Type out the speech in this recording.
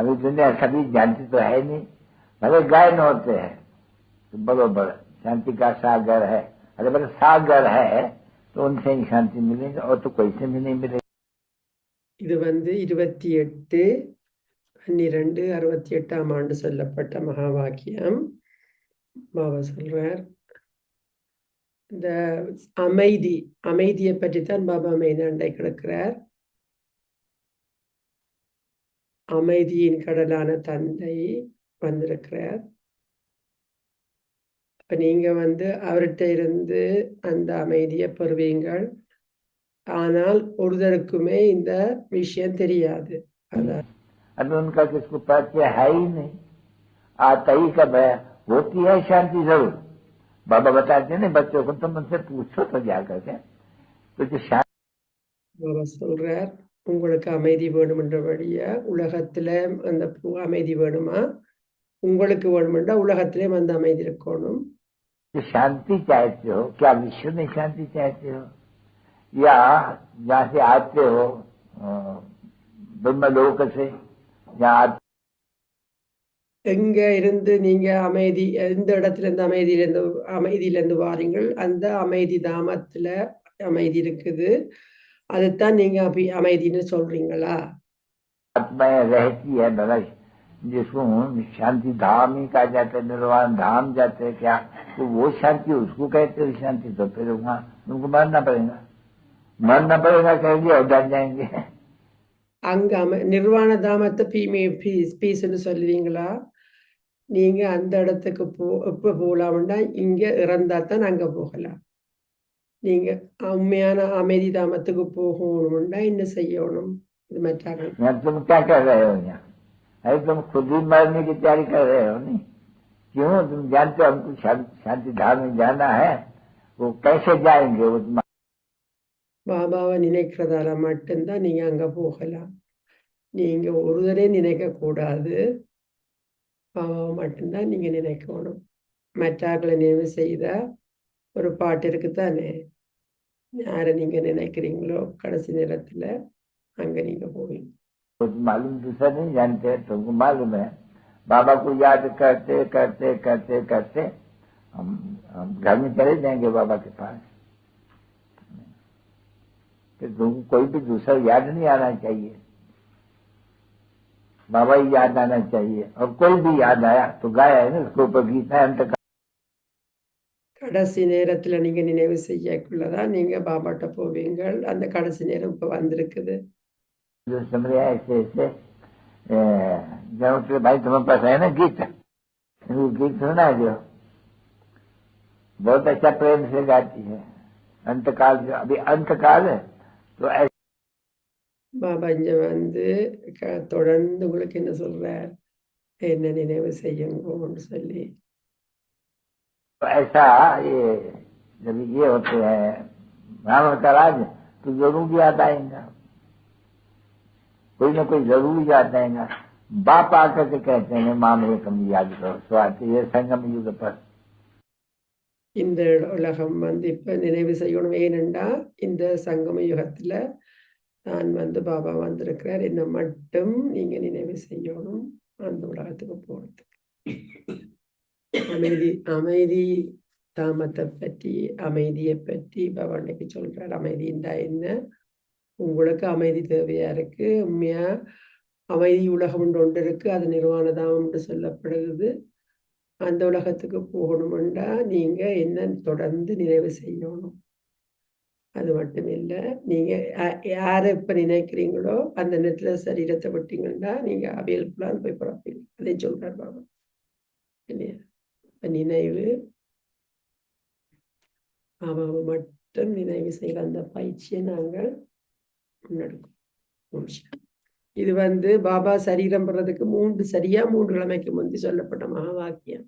अभी दुनिया सभी जानती तो है नहीं भले गायन होते हैं तो बरोबर शांति का सागर है अरे बोले सागर है तो उनसे ही शांति मिलेगी और तो कोई से भी नहीं मिलेगी இது வந்து இருபத்தி எட்டு பன்னிரெண்டு அறுபத்தி எட்டாம் ஆண்டு சொல்லப்பட்ட மகா வாக்கியம் பாபா சொல்றார் இந்த அமைதி அமைதியை பற்றி தான் பாபா மெயினாண்டை கிடக்கிறார் அமைதியின் கடலான தந்தை வந்திருக்கிறார் அப்ப நீங்க வந்து அவர்கிட்ட இருந்து அந்த அமைதியை பெறுவீங்கள் ஆனால் ஒருத்தருக்குமே இந்த விஷயம் தெரியாது அதான் अभी उनका किसको परिचय है ही नहीं आता ही कब है होती है शांति जरूर बाबा बताते हैं ना बच्चों को तुम उनसे पूछो तो जा करके तो जो शांति பாபா சொல்றார் உங்களுக்கு அமைதி வேணுமென்றபடியா உலகத்துல அந்த பூ- அமைதி வேணுமா உங்களுக்கு வேணுமென்றா உலகத்திலேயும் அந்த அமைதி இருக்கணும் जो शांति चाहते हो क्या विश्व में शांति चाहते हो या जहाँ से आते हो अ, ब्रह्मलोक से जहाँ आते எங்க இருந்து நீங்க அமைதி எந்த இடத்துல இருந்து அமைதியிலிருந்து அமைதியிலிருந்து வாரீங்கள் அந்த அமைதி தாமத்துல அமைதி இருக்குது அதைத்தான் நீங்க அப்படி அமைதின்னு சொல்றீங்களா आत्माएं रहती है भला जिसको शांति धाम ही कहा जाता है निर्वाण धाम जाते हैं क्या तो वो शांति उसको कहते हैं शांति तो फिर वहाँ उनको मरना पड़ेगा मरना पड़ेगा कहेंगे और डर जाएंगे அங்க அம நிர்வாண தாமத்தை பீமே பீஸ் பீஸ்ன்னு சொல்லுவீங்களா நீங்க அந்த இடத்துக்கு போ எப்ப போகலாம்னா இங்க இறந்தா தான் அங்க போகலாம் நீங்க உண்மையான அமைதி தாமத்துக்கு போகணும்னா என்ன செய்யணும் இது மற்றார்கள் यहाँ तुम क्या कर रहे हो यहाँ अरे तुम खुद ही मरने की तैयारी कर रहे हो नहीं क्यों तुम जानते हो हमको शांति शांति धाम में जाना है वो कैसे जाएंगे वो तुम பாபாவை நினைக்கிறதால மட்டும்தான் நீங்க அங்க போகலாம் நீங்க ஒருதரே நினைக்க கூடாது பாபாவை மட்டும்தான் நீங்க நினைக்கணும் மற்றாக்களை நினைவு செய்தா ஒரு பாட்டு இருக்குதானே யாரை நீங்க நினைக்கிறீங்களோ கடைசி நேரத்துல அங்க நீங்க போவீங்க वो तो मालूम दूसरा नहीं जानते तुमको मालूम है बाबा को याद करते करते करते करते हम हम घर में चले जाएंगे बाबा के पास फिर तुमको कोई भी दूसरा याद नहीं आना चाहिए बाबा ही याद आना चाहिए और कोई भी याद आया तो गाया है ना उसके ऊपर गीता है अंत கடைசி நேரத்துல நீங்க நினைவு செய்யக்குள்ளதான் நீங்க பாபாட்ட போவீங்கள் அந்த கடைசி நேரம் இப்ப வந்திருக்குது जो समझ रहे हैं ऐसे ऐसे ए, जब उसके भाई तुम्हारे पास है ना गीत वो गीत सुना है जो बहुत अच्छा प्रेम से गाती है अंतकाल जो अभी अंतकाल है तो ऐसे பாபா இங்க வந்து க- தொடர்ந்து உங்களுக்கு என்ன சொல்றார் என்ன நினைவு செய்யுங்கன்னு சொல்லி तो ऐसा ये जब ये होते हैं ब्राह्मण का राज तो जरूर याद आएगा कोई ना कोई जरूर याद आएगा बाप आकर के कहते हैं माँ मेरे कम याद करो स्वाति ये संगम युग पर இந்த உலகம் வந்து இப்ப நினைவு செய்யணும் ஏனென்றா இந்த சங்கம யுகத்துல நான் வந்து பாபா வந்திருக்கிறார் என்ன மட்டும் நீங்க நினைவு செய்யணும் அந்த உலகத்துக்கு போறதுக்கு அமைதி அமைதி தாமத்தை பற்றி அமைதியை பற்றி பவானிக்கு அன்னைக்கு சொல்றார். அமைதின்றா என்ன? உங்களுக்கு அமைதி தேவையா இருக்கு? உண்மையா? அமைதி உலகம் ஒன்று ஒன்று இருக்கு. அது நிர்வாணதாமம் என்று சொல்லப்படுகிறது. அந்த உலகத்துக்கு போகணுமெண்டா நீங்க என்ன தொடர்ந்து நிறைவு செய்யணும்? அது மட்டும் இல்லை நீங்க யா- யாரை இப்ப நினைக்கிறீங்களோ அந்த நேரத்துல சரீரத்தை விட்டீங்கன்னா நீங்க அவையல் போய் பிறப்பீங்க. அதே சொல்றார் பாபா இல்லையா? நினைவு. பாபாவை மட்டும் நினைவு செய்கிற அந்த பயிற்சியை நாங்கள் முன்னெடுக்கும். இது வந்து பாபா சரீரம் பெறதுக்கு மூன்று சரியா மூன்று கிழமைக்கு முந்தி சொல்லப்பட்ட மகா வாக்கியம்.